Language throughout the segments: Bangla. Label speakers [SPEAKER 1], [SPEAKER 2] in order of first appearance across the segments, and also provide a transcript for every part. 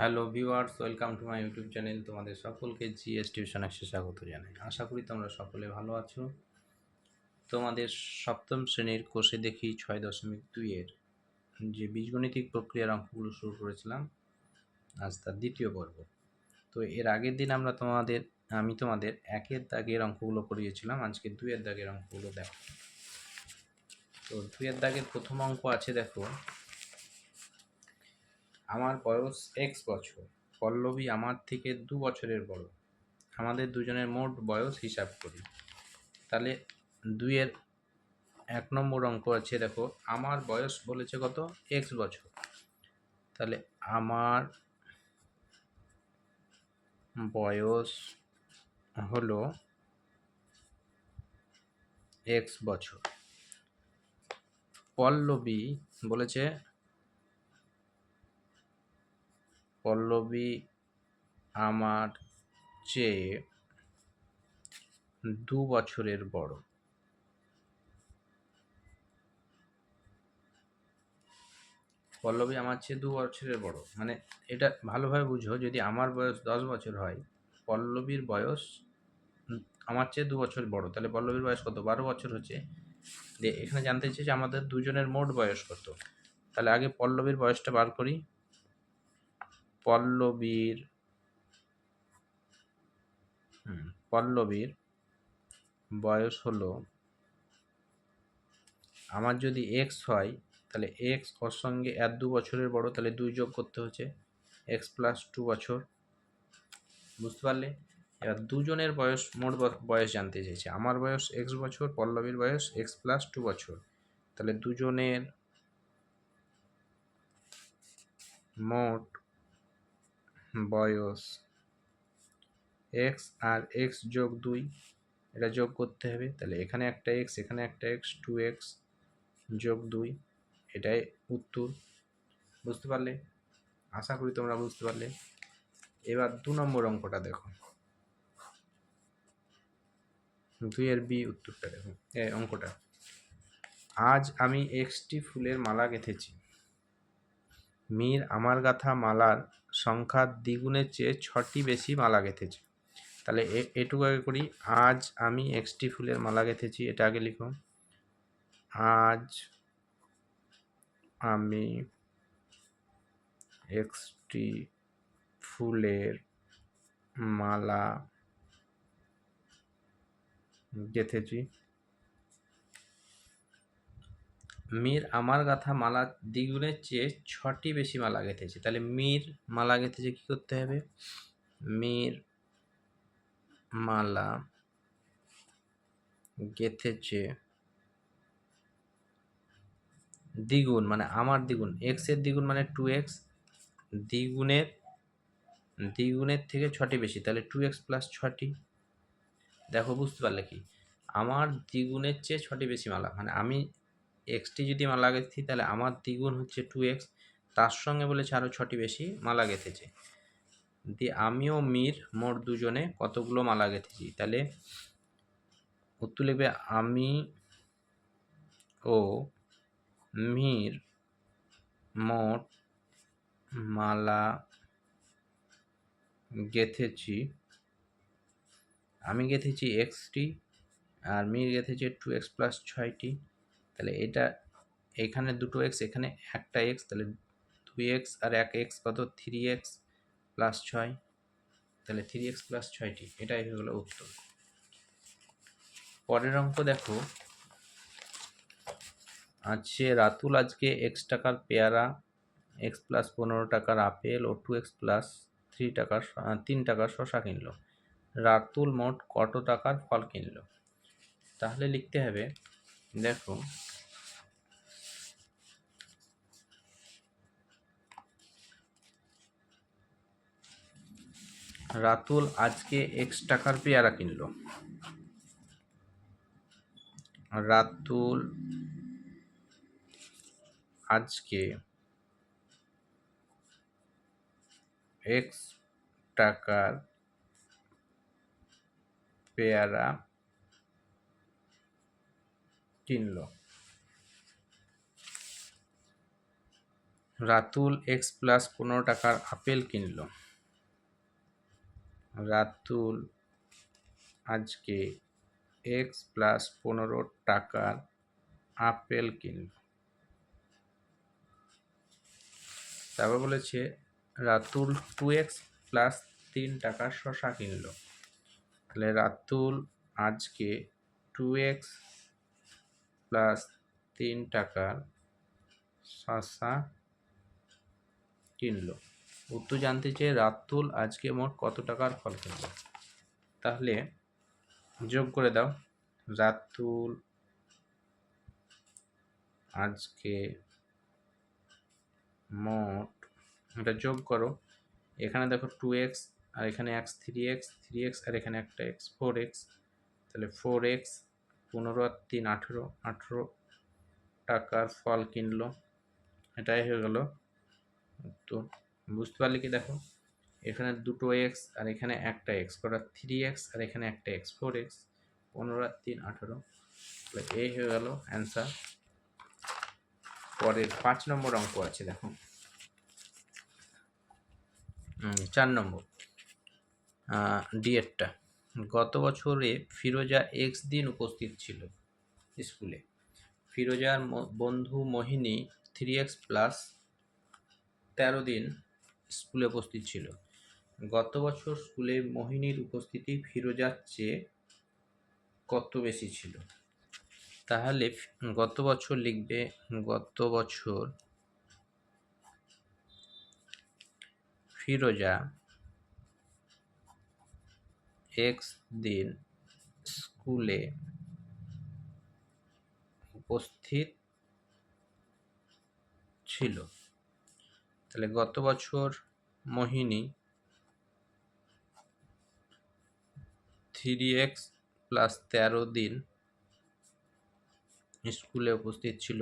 [SPEAKER 1] Hello viewers, welcome to my YouTube channel. তোমাদের সকলকে জিএস টিউশন এসে স্বাগত জানাই। আশা করি তোমরা সকলে ভালো আছো। তোমাদের সপ্তম শ্রেণির কোষে দেখি ছয় দশমিক দুইয়ের যে বীজগণিতিক প্রক্রিয়ার অঙ্কগুলো শুরু করেছিলাম, আজ তার দ্বিতীয় পর্ব। তো এর আগের দিন আমরা তোমাদের, আমি তোমাদের একের দাগের অঙ্কগুলো করিয়েছিলাম, আজকে দুইয়ের দাগের অঙ্কগুলো দেখো। তো দুইয়ের দাগের প্রথম অঙ্ক আছে, দেখো আমার বয়স এক্স বছর, পল্লবী আমার থেকে দু বছরের বড়। আমাদের দুজনের মোট বয়স হিসাব করি। তাহলে দুইয়ের এক নম্বর অঙ্ক আছে, দেখো, আমার বয়স বলেছে কত? এক্স বছর। তাহলে আমার বয়স হলো এক্স বছর। পল্লবী বলেছে পল্লবী আমার চেয়ে দু বছরের বড়। পল্লবী আমার চেয়ে দু বছরের বড়। মানে এটা ভালোভাবে বুঝো, যদি আমার বয়স দশ বছর হয়, পল্লবীর বয়স, আমার চেয়ে দু বছর বড়। তাহলে পল্লবীর বয়স কত? বারো বছর হচ্ছে। এখানে জানতে চেয়েছে আমাদের দুজনের মোট বয়স কত। তাহলে আগে পল্লবীর বয়সটা বার করি। পল্লবীর পল্লবীর বয়স হলো আমার যদি এক্স হয় তাহলে এক্স ওর সঙ্গে এক দু বছরের বড় তাহলে দুই যোগ করতে হচ্ছে এক্স প্লাস টু বছর। বুঝতে পারলে? এবার দুজনের বয়স মোট বয়স জানতে চেয়েছে আমার বয়স এক্স বছর পল্লবীর বয়স এক্স প্লাস টু বছর। তাহলে দুজনের মোট বয়স। এক্স আর এক্স যোগ দুই, এটা যোগ করতে হবে। তাহলে এখানে একটা এক্স এখানে একটা এক্স টু এক্স যোগ দুই, এটাই উত্তর। বুঝতে পারলে? আশা করি তোমরা বুঝতে পারলে। এবার দু নম্বর অঙ্কটা দেখো। দুইয়ের বি উত্তরটা দেখো অঙ্কটা। আজ আমি এক্সটি ফুলের মালা গেঁথেছি। মীর আমার গাথা মালার সংখ্যা দ্বিগুণের চেয়ে ছটি বেশি মালা গেঁথেছে। তাহলে এটুকু আগে করি। আজ আমি এক্সটি ফুলের মালা গেঁথেছি, এটা আগে লিখো আজ আমি এক্সটি ফুলের মালা গেঁথেছি। মীর আমার গাথা মালা দ্বিগুণের চেয়ে ছটি বেশি মালা গেঁথেছে। তাহলে মীর মালা গেঁথেছে কি করতে হবে? মীর মালা গেঁথেছে দ্বিগুণ মানে আমার দ্বিগুণ। এক্সের দ্বিগুণ মানে টু এক্স দ্বিগুণের দ্বিগুণের থেকে ছটি বেশি। তাহলে টু এক্স প্লাস ছটি। দেখো, বুঝতে পারলে কি? আমার দ্বিগুণের চেয়ে ছটি বেশি মালা। মানে আমি এক্সটি যদি মালা গেঁথি তাহলে আমার দ্বিগুণ হচ্ছে টু এক্স তার সঙ্গে বলেছে আরও ছটি বেশি মালা গেঁথেছে। দিয়ে আমিও মীর মোট দুজনে কতগুলো মালা গেঁথেছি? তাহলে উত্তর লিখবে আমি ও মীর মোট মালা গেঁথেছি, আমি গেঁথেছি এক্সটি আর মীর গেঁথেছে টু এক্স প্লাস ছয়টি তাহলে এটা এখানে দুটো এক্স এখানে একটা এক্স তাহলে দুই এক্স আর এক এক্স কত? থ্রি এক্স প্লাস ছয়। তাহলে থ্রি এক্স প্লাস ছয়টি, এটাই হয়ে গেলো উত্তর। পরের অঙ্ক দেখো। আছে, রাতুল আজকে এক্স টাকার পেয়ারা এক্স প্লাস পনেরো টাকার আপেল ও টু এক্স প্লাস থ্রি টাকার তিন টাকার শশা কিনলো। রাতুল মোট কত টাকার ফল কিনলো? তাহলে লিখতে হবে, দেখো রাতুল আজকে এক্স টাকার পেয়ারা কিনল। রাতুল আজকে এক্স টাকার পেয়ারা কিনলো। রাতুল এক্স প্লাস পনেরো টাকার আপেল কিনলো। রাতুল, আজকে এক্স প্লাস পনেরো টাকার আপেল কিনল তারপর বলেছে, রাতুল টু এক্স প্লাস তিন টাকার শশা কিনলো। তাহলে রাতুল আজকে টু এক্স প্লাস তিন টাকার শশা কিনলো। উত্তর জানতে চেয়ে রাতুল আজকে মোট কত টাকার ফল কিনলো তাহলে যোগ করে দাও। রাতুল আজকে মোট, এটা যোগ করো। এখানে দেখো টু এক্স আর এখানে x three x three x আর এখানে একটা এক্স ফোর এক্স তাহলে ফোর এক্স পনেরো আর তিন, আঠেরো। আঠেরো টাকার ফল কিনলো। এটাই হয়ে গেল তো বুঝতে পারলে কি দেখো? এখানে দুটো এক্স আর এখানে একটা এক্স কটা? থ্রি এক্স আর এখানে একটা এক্স ফোর এক্স পনেরো আর তিন, আঠেরো। এই হয়ে গেল অ্যান্সার পরের পাঁচ নম্বর অঙ্ক আছে, দেখো। চার নম্বর। ডিএডটা গত বছরে ফিরোজা এক্স দিন উপস্থিত ছিল স্কুলে। ফিরোজার বন্ধু মোহিনী থ্রি এক্স প্লাস তেরো দিন স্কুলে উপস্থিত ছিল। গত বছর স্কুলে মোহিনীর উপস্থিতি ফিরোজার চেয়ে কত বেশি ছিল? তাহলে গত বছর লিখবে, গত বছর ফিরোজা এক্স দিন স্কুলে উপস্থিত ছিল। তাহলে গত বছর মোহিনী থ্রি এক্স প্লাস তেরো দিন স্কুলে উপস্থিত ছিল।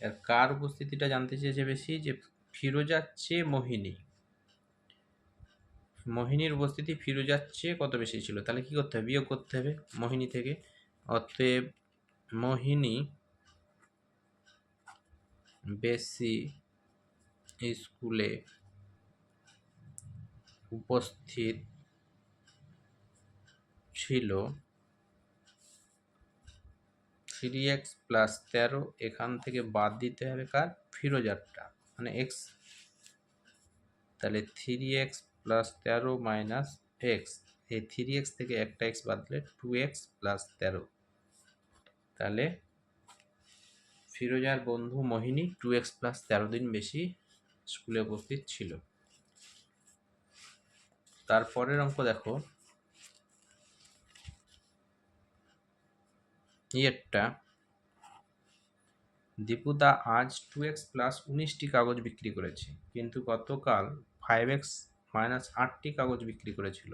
[SPEAKER 1] আর কার উপস্থিতিটা জানতে চেয়েছে বেশি? যে ফিরোজার চেয়ে মোহিনী। মোহিনীর উপস্থিতি ফিরোজার চেয়ে কত বেশি ছিল? তাহলে কি করতে হবে? বিয়োগ করতে হবে মোহিনী থেকে। অতএব মোহিনী বেশি স্কুলে উপস্থিত ছিল থ্রি এক্স প্লাস তেরো, এখান থেকে বাদ দিতে হবে কার? ফিরোজারটা। মানে এক্স তাহলে থ্রি এক্স প্লাস তেরো মাইনাস এক্স এই থ্রি এক্স থেকে একটা এক্স বাদ দিলে টু এক্স প্লাস তেরো। তাহলে ফিরোজার বন্ধু মোহিনী টু এক্স প্লাস তেরো দিন বেশি স্কুলে উপস্থিত ছিল। তারপরের অঙ্ক দেখো। ইয়েরটা দীপুদা আজ টু এক্স প্লাস উনিশটি কাগজ বিক্রি করেছে, কিন্তু গতকাল ফাইভ এক্স মাইনাস আটটি কাগজ বিক্রি করেছিল।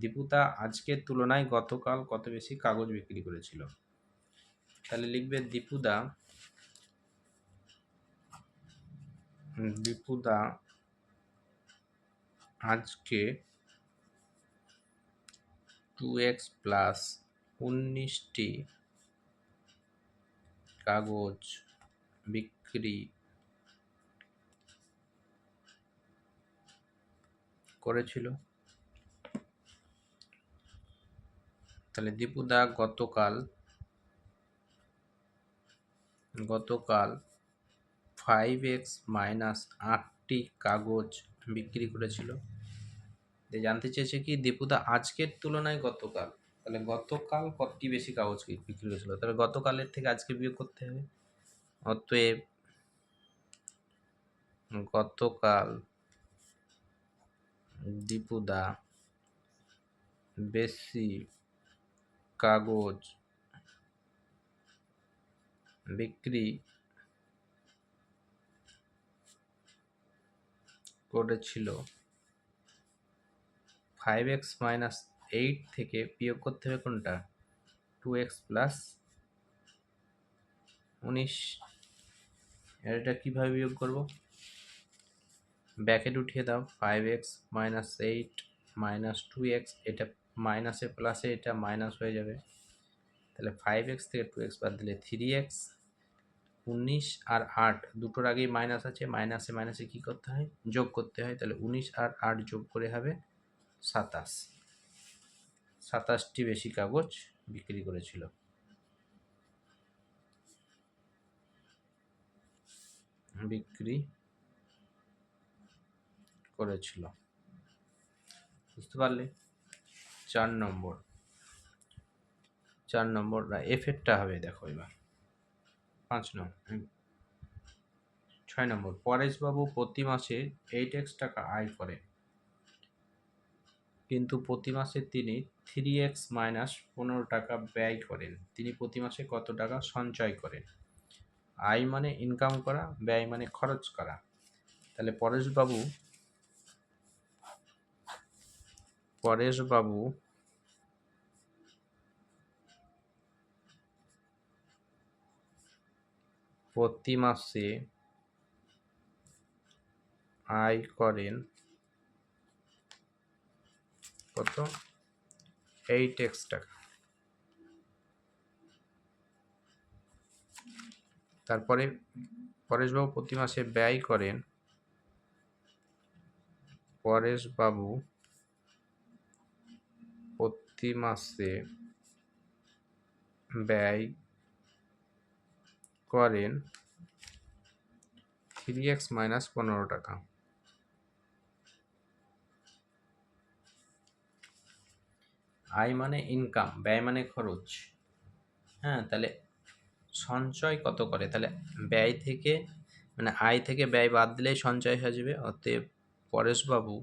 [SPEAKER 1] দীপুদা আজকের তুলনায় গতকাল কত বেশি কাগজ বিক্রি করেছিল? তাহলে লিখবে দীপুদা দীপুদা আজকে টু এক্স প্লাস উনিশটি কাগজ বিক্রি করেছিল। তাহলে দীপুদা গতকাল গতকাল ফাইভ এক্স মাইনাস আটটি কাগজ বিক্রি করেছিল। জানতে চেয়েছে কি, দীপুদা, আজকের তুলনায় গতকাল, তাহলে গতকাল কতটি বেশি কাগজ বিক্রি করেছিল? তাহলে গতকালের থেকে আজকে বিয়োগ করতে হবে। অতএব গতকাল দীপুদা বেশি কাগজ বিক্রি করেছিল ফাইভ এক্স মাইনাস এইট থেকে বিয়োগ করতে হবে কোনটা? টু এক্স প্লাস উনিশ। এটা কীভাবে বিয়োগ করব? ব্যাকেট উঠিয়ে দাও five x minus eight minus two x এটা মাইনাসে প্লাসে এটা মাইনাস হয়ে যাবে। তাহলে ফাইভ এক্স থেকে টু এক্স বাদ দিলে থ্রি এক্স উনিশ আর আট, দুটোর আগেই মাইনাস আছে মাইনাসে মাইনাসে কী করতে হয়? যোগ করতে হয়, তাহলে উনিশ আর আট যোগ করে হবে সাতাশ। সাতাশটি বেশি কাগজ বিক্রি করেছিল। বিক্রি করেছিল। বুঝতে পারলে? চার নম্বর। চার নম্বর এফেরটা হবে, দেখো এবার। পাঁচ নম্বর। ছয় নম্বর, পরেশবাবু প্রতি মাসে এইট এক্স টাকা আয় করেন। কিন্তু প্রতি মাসে তিনি থ্রি এক্স মাইনাস পনেরো টাকা ব্যয় করেন। তিনি প্রতি মাসে কত টাকা সঞ্চয় করেন? আয় মানে ইনকাম করা, ব্যয় মানে খরচ করা। তাহলে পরেশবাবু পরেশবাবু প্রতি মাসে আয় করেন কত? এইট এক্স টাকা। তারপরে পরেশবাবু প্রতি মাসে ব্যয় করেন। পরেশবাবু প্রতি মাসে ব্যয় করেন থ্রি এক্স মাইনাস পনেরো টাকা। আয় মানে ইনকাম ব্যয় মানে খরচ। হ্যাঁ তাহলে সঞ্চয় কত করে? তাহলে ব্যয় থেকে মানে আয় থেকে ব্যয় বাদ দিলেই সঞ্চয় হয়ে যাবে, অতএব পরেশবাবু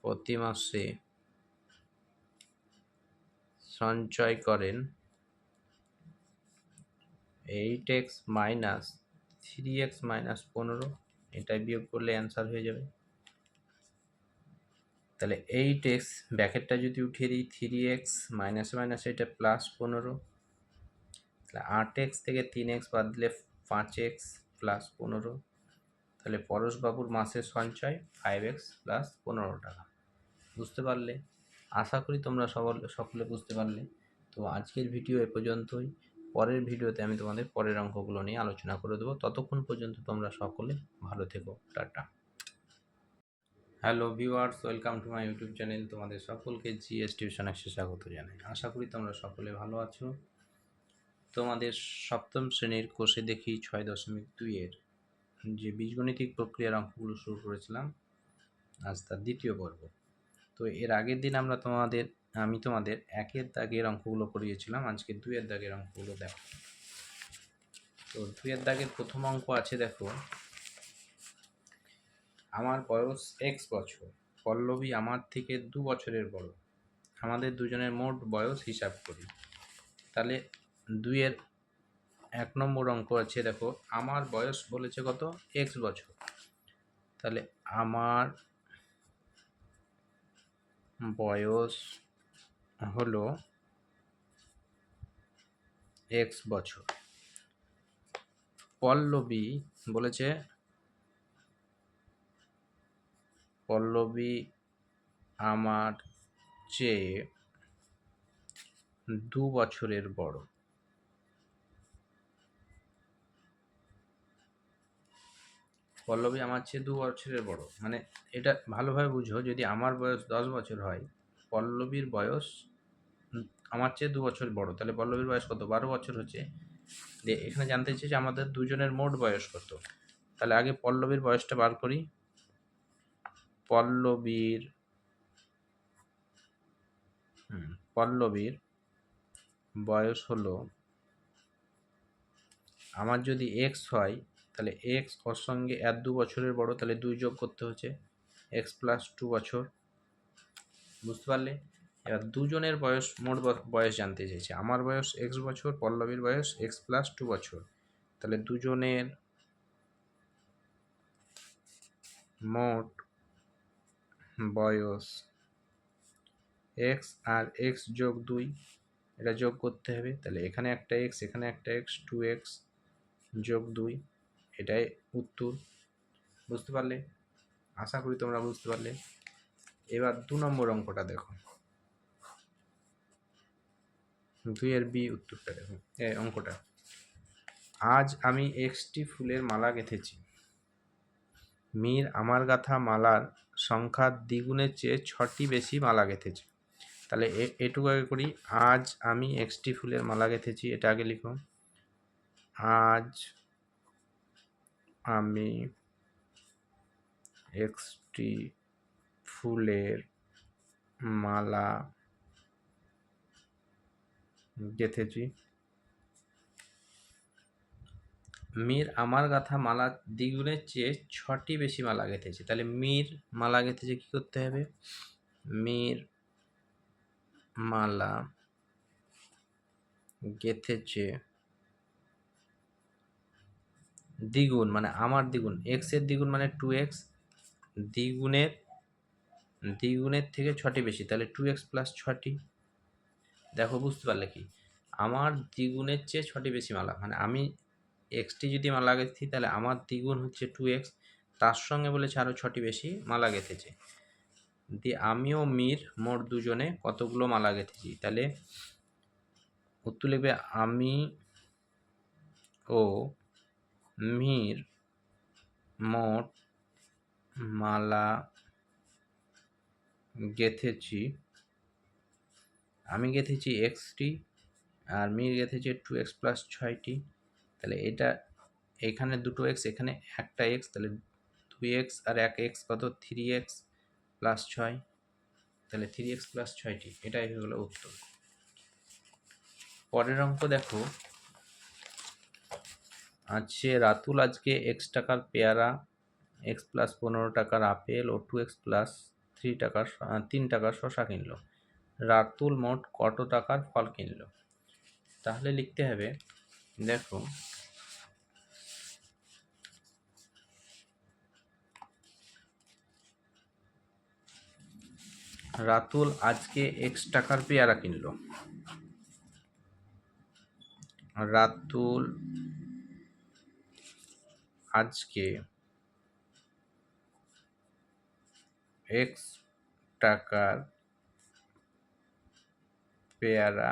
[SPEAKER 1] প্রতি মাসে সঞ্চয় করেন। Eight x minus three x minus পনেরো, এটাই বিয়োগ করলে অ্যান্সার হয়ে যাবে। তাহলে এইট এক্স ব্যাকেটটা যদি উঠিয়ে দিই, থ্রি এক্স মাইনাস মাইনাস এটা প্লাস পনেরো, তাহলে আট এক্স থেকে তিন এক্স বাদ দিলে পাঁচ এক্স প্লাস পনেরো, তাহলে পরশবাবুর মাসের সঞ্চয় ফাইভ এক্স প্লাস পনেরো টাকা। বুঝতে পারলে? আশা করি তোমরা সকল সকলে বুঝতে পারলে। তো আজকের ভিডিও এ পর্যন্তই। পরের ভিডিওতে আমি তোমাদের পরের অঙ্কগুলো নিয়ে আলোচনা করে দেবো। ততক্ষণ পর্যন্ত তোমরা সকলে ভালো থেকো। Tata. Hello viewers, welcome to my YouTube channel. তোমাদের সকলকে জিএস টিউশন এসে স্বাগত জানাই। আশা করি তোমরা সকলে ভালো আছো। তোমাদের সপ্তম শ্রেণির কোষে দেখি ছয় দশমিক দুইয়ের যে বীজগণিতিক প্রক্রিয়ার অঙ্কগুলো শুরু করেছিলাম, আজ তার দ্বিতীয় পর্ব। তো এর আগের দিন আমরা তোমাদের, আমি তোমাদের একের দাগের অঙ্কগুলো করিয়েছিলাম। আজকে দুইয়ের দাগের অঙ্কগুলো দেখো। তো দুইয়ের দাগের প্রথম অঙ্ক আছে দেখো। আমার বয়স এক্স বছর, পল্লবী আমার থেকে দু বছরের বড়। আমাদের দুজনের মোট বয়স হিসাব করি। তাহলে দুইয়ের এক নম্বর অঙ্ক আছে দেখো। আমার বয়স বলেছে কত? এক্স বছর। তাহলে আমার বয়স হলো এক্স বছর। পল্লবী বলেছে পল্লবী আমার চেয়ে দু বছরের বড়। পল্লবী আমার চেয়ে দু বছরের বড়। মানে এটা ভালোভাবে বুঝো, যদি আমার বয়স দশ বছর হয়, পল্লবীর বয়স আমার চেয়ে দু বছর বড়। তাহলে পল্লবীর বয়স কত? বারো বছর হচ্ছে। যে এখানে জানতে চেয়েছে আমাদের দুজনের মোট বয়স কত। তাহলে আগে পল্লবীর বয়সটা বার করি। পল্লবীর পল্লবীর বয়স হলো, আমার যদি এক্স হয় তাহলে এক্স ওর সঙ্গে এক দু বছরের বড়, তাহলে দুই যোগ করতে হচ্ছে এক্স প্লাস টু বছর। বুঝতে পারলে? এবার দুজনের বয়স, মোট বয়স জানতে চেয়েছে আমার বয়স এক্স বছর, পল্লবীর বয়স এক্স প্লাস টু বছর। তাহলে দুজনের মোট বয়স এক্স আর এক্স যোগ দুই, এটা যোগ করতে হবে। তাহলে এখানে একটা এক্স এখানে একটা এক্স টু এক্স যোগ দুই। এটাই উত্তর। বুঝতে পারলে? আশা করি তোমরা বুঝতে পারলে। এবার দু নম্বর অঙ্কটা দেখো। দুই দুইয়ের বি উত্তরটা দেখুন এই অঙ্কটা। আজ আমি এক্সটি ফুলের মালা গেঁথেছি। মীর আমার গাথা মালার সংখ্যা দ্বিগুণের চেয়ে ছটি বেশি মালা গেঁথেছে। তাহলে এটুকু আগে করি। আজ আমি এক্সটি ফুলের মালা গেঁথেছি। এটা আগে লিখো। আজ আমি এক্সটি ফুলের মালা গেঁথেছি। মীর আমার গাথা মালা দ্বিগুণের চেয়ে ছটি বেশি মালা গেঁথেছে। তাহলে মীর মালা গেঁথেছে কি করতে হবে? মীর মালা গেঁথেছে দ্বিগুণ মানে আমার দ্বিগুণ। এক্সের দ্বিগুণ মানে টু এক্স দ্বিগুণের দ্বিগুণের থেকে ছটি বেশি, তাহলে টু এক্স প্লাস ছটি। দেখো, বুঝতে পারলে কি? আমার দ্বিগুণের চেয়ে ছটি বেশি মালা মানে আমি এক্সটি যদি মালা গেঁথি, তাহলে আমার দ্বিগুণ হচ্ছে টু এক্স তার সঙ্গে বলেছে আরও ছটি বেশি মালা গেঁথেছে। দিয়ে আমিও মীর মোট দুজনে কতগুলো মালা গেঁথেছি? তাহলে উত্তর লিখবে আমি ও মীর মোট মালা গেঁথেছি। আমি গেঁথেছি এক্সটি আর মীর গেঁথেছে টু এক্স প্লাস ছয়টি। তাহলে এটা এখানে দুটো এক্স, এখানে একটা এক্স, তাহলে দুই এক্স আর এক এক্স কত? থ্রি এক্স প্লাস ছয়। তাহলে থ্রি এক্স প্লাস ছয়টি, এটাই হয়ে গেলো উত্তর। পরের অঙ্ক দেখো। আছে রাতুল, আজকে এক্স টাকার পেয়ারা এক্স প্লাস পনেরো টাকার আপেল, ও টু এক্স প্লাস থ্রি টাকার তিন টাকার শশা কিনলো। রাতুল মোট কত টাকার ফল কিনলো? তাহলে লিখতে হবে, দেখো। রাতুল আজকে এক্স টাকার পেয়ারা কিনলো। রাতুল আজকে এক্স টাকার পেয়ারা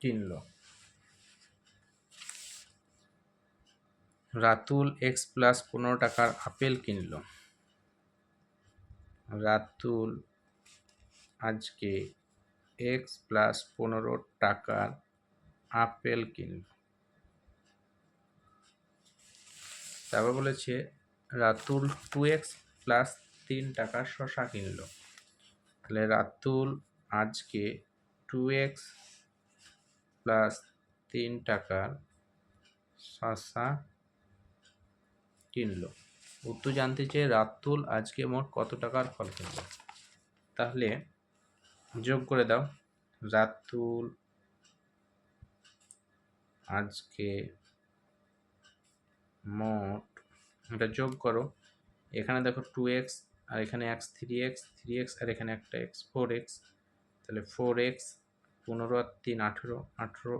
[SPEAKER 1] কিনলো। রাতুল এক্স প্লাস পনেরো টাকার আপেল কিনলো। রাতুল আজকে এক্স প্লাস পনেরো টাকার আপেল কিনল। তারপর বলেছে, রাতুল টু এক্স প্লাস তিন টাকার শশা কিনলো। তাহলে রাতুল আজকে টু এক্স প্লাস তিন টাকার শশা কিনলো। উত্তর জানতে চেয়ে রাতুল আজকে মোট কত টাকার ফল কিনলো? তাহলে যোগ করে দাও। রাতুল আজকে মোট, এটা যোগ করো। এখানে দেখো টু এক্স আর এখানে x three x three x আর এখানে একটা এক্স ফোর এক্স তাহলে ফোর এক্স পনেরো আর তিন আঠেরো আঠেরো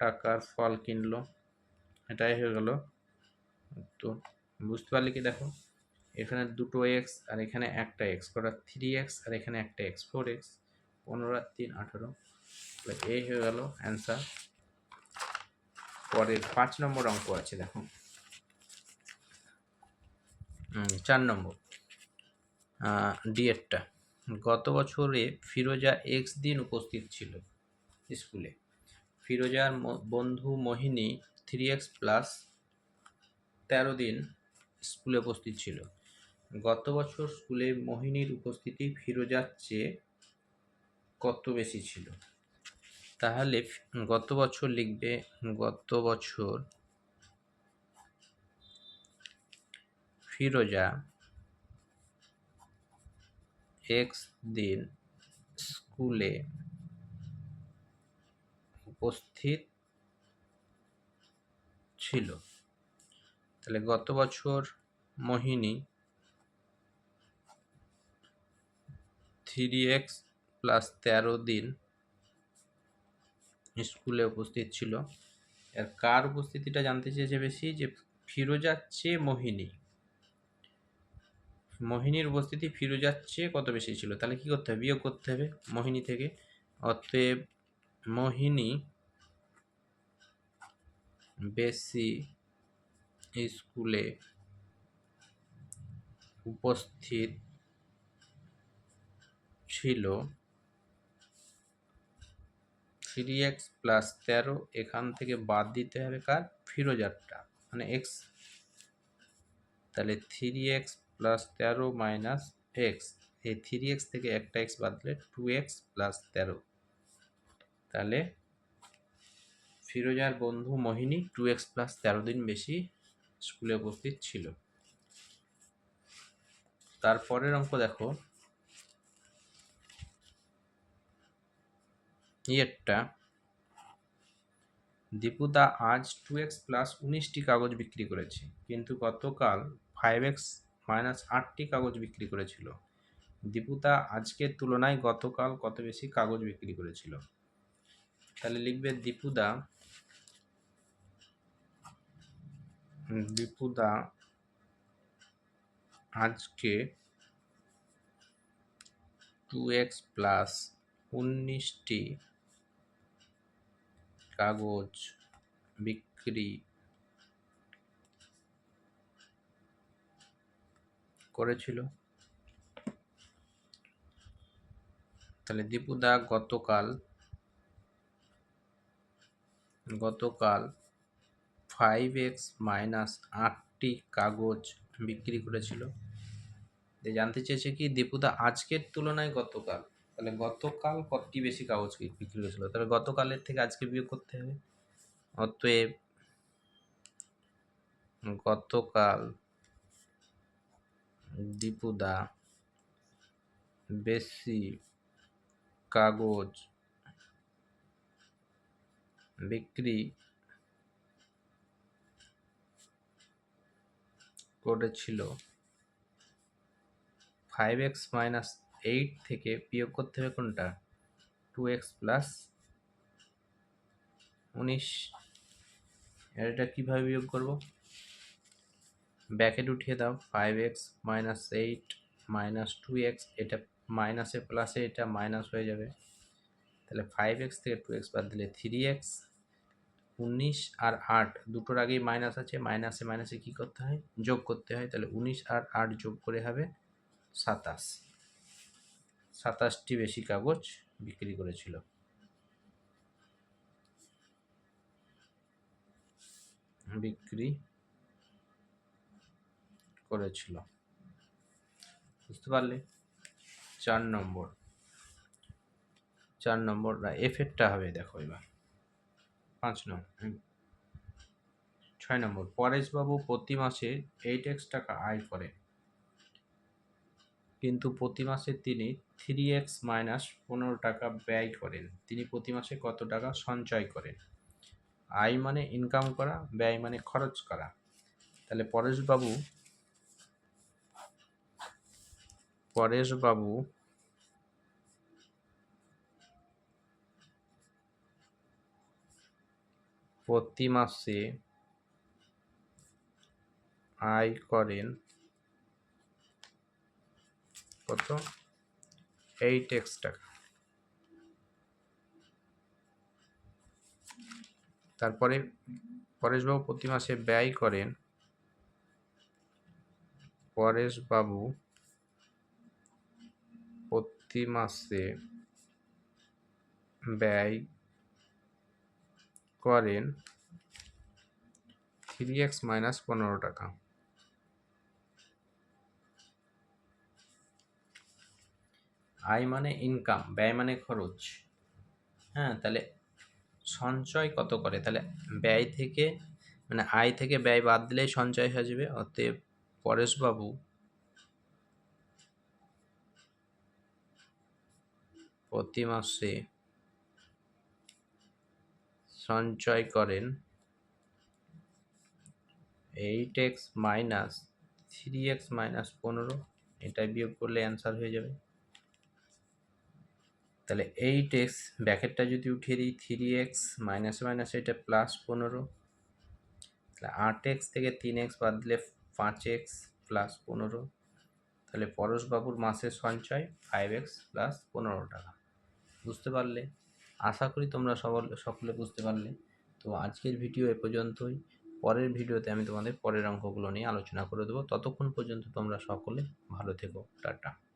[SPEAKER 1] টাকার ফল কিনলো। এটাই হয়ে গেল। তো বুঝতে পারলে কি দেখো? এখানে দুটো এক্স আর এখানে একটা এক্স কটা থ্রি এক্স আর এখানে একটা এক্স ফোর এক্স পনেরো আর তিন আঠেরো। এই হয়ে গেল অ্যান্সার পরের পাঁচ নম্বর অঙ্ক আছে, দেখো। চার নম্বর। ডিএডটা গত বছরে ফিরোজা এক্স দিন উপস্থিত ছিল স্কুলে। ফিরোজার বন্ধু মোহিনী থ্রি এক্স প্লাস তেরো দিন স্কুলে উপস্থিত ছিল। গত বছর স্কুলে মোহিনীর উপস্থিতি ফিরোজার চেয়ে কত বেশি ছিল? তাহলে গত বছর লিখবে, গত বছর ফিরোজা এক্স দিন স্কুলে উপস্থিত ছিল। তাহলে গত বছর মোহিনী থ্রি এক্স প্লাস তেরো দিন স্কুলে উপস্থিত ছিল। আর কার উপস্থিতিটা জানতে চেয়েছে বেশি? যে ফিরোজার চেয়ে মোহিনী। মোহিনীর উপস্থিতি ফিরোজার চেয়ে কত বেশি ছিল? তাহলে কি করতে হবে? বিয়োগ করতে হবে মোহিনী থেকে। অতএব মোহিনী বেশি স্কুলে উপস্থিত ছিল। থ্রি এক্স প্লাস তেরো, এখান থেকে বাদ দিতে হবে কার? ফিরোজারটা। মানে এক্স তাহলে থ্রি এক্স প্লাস তেরো মাইনাস এক্স এই থ্রি এক্স থেকে একটা এক্স বাদ দিলে টু এক্স প্লাস তেরো। তাহলে ফিরোজার বন্ধু মোহিনী টু এক্স প্লাস তেরো দিন বেশি স্কুলে উপস্থিত ছিল। তারপরের অঙ্ক দেখো। ইয়েরটা। দীপুদা আজ টু এক্স প্লাস উনিশটি কাগজ বিক্রি করেছে, কিন্তু গতকাল ফাইভ এক্স মাইনাস আটটি কাগজ বিক্রি করেছিল। দীপুদা আজকের তুলনায় গতকাল কত বেশি কাগজ বিক্রি করেছিল? তাহলে লিখবে দীপুদা দীপুদা আজকে টু এক্স প্লাস উনিশটি কাগজ, বিক্রি করেছিল। তাহলে দীপুদা গতকাল গতকাল ফাইভ এক্স মাইনাস আটটি কাগজ বিক্রি করেছিল। জানতে চেয়েছে কি দীপুদা আজকের তুলনায় গতকাল তাহলে গতকাল কতটি বেশি কাগজ বিক্রি করেছিল তাহলে গতকালের থেকে আজকে বিয়োগ করতে হবে। অতএব গতকাল দীপুদা বেশি কাগজ বিক্রি করেছিল। ফাইভ এক্স মাইনাস এইট থেকে বিয়োগ করতে হবে কোনটা? টু এক্স প্লাস উনিশ। এটা কীভাবে বিয়োগ করব? ব্যাকেট উঠিয়ে দাও five x minus eight minus two x এটা মাইনাসে প্লাসে এটা মাইনাস হয়ে যাবে। তাহলে ফাইভ এক্স থেকে টু এক্স বাদ দিলে থ্রি এক্স উনিশ আর আট, দুটোর আগেই মাইনাস আছে মাইনাসে মাইনাসে কী করতে হয়? যোগ করতে হয়, তাহলে উনিশ আর আট যোগ করে হবে সাতাশ। সাতাশটি বেশি কাগজ বিক্রি করেছিল। বিক্রি করেছিল। বুঝতে পারলে? চার নম্বর। চার নম্বর এফেরটা হবে, দেখো এবার। পাঁচ নম্বর ছয় নম্বর, পরেশবাবু প্রতি মাসে এইট এক্স টাকা আয় করে কিন্তু প্রতি মাসে তিনি থ্রি এক্স মাইনাস পনেরো টাকা ব্যয় করেন। তিনি প্রতি মাসে কত টাকা সঞ্চয় করেন? আয় মানে ইনকাম করা, ব্যয় মানে খরচ করা। তাহলে পরেশবাবু পরেশবাবু প্রতি মাসে আয় করেন কত? এইট এক্স টাকা তারপরে পরেশবাবু প্রতি মাসে ব্যয় করেন। পরেশবাবু প্রতি মাসে ব্যয় করেন থ্রি এক্স মাইনাস পনেরো টাকা। আয় মানে ইনকাম ব্যয় মানে খরচ। হ্যাঁ তাহলে সঞ্চয় কত করে? তাহলে ব্যয় থেকে মানে আয় থেকে ব্যয় বাদ দিলেই সঞ্চয় হয়ে যাবে, অতএব পরেশবাবু প্রতি মাসে সঞ্চয় করেন eight x minus three x minus পনেরো এটা বিয়োগ করলে অ্যান্সার হয়ে যাবে। তাহলে এইট এক্স ব্যাকেটটা যদি উঠিয়ে দিই, থ্রি এক্স মাইনাস মাইনাস এটা প্লাস পনেরো। তাহলে আট এক্স থেকে তিন এক্স বাদ দিলে পাঁচ এক্স প্লাস পনেরো। তাহলে পরশবাবুর মাসের সঞ্চয় ফাইভ এক্স প্লাস পনেরো টাকা। বুঝতে পারলে? আশা করি তোমরা সবল, সকলে বুঝতে পারলে। তো আজকের ভিডিও এ পর্যন্তই। পরের ভিডিওতে আমি তোমাদের পরের অঙ্কগুলো নিয়ে আলোচনা করে দেবো। ততক্ষণ পর্যন্ত তোমরা সকলে ভালো থেকো। টাটা।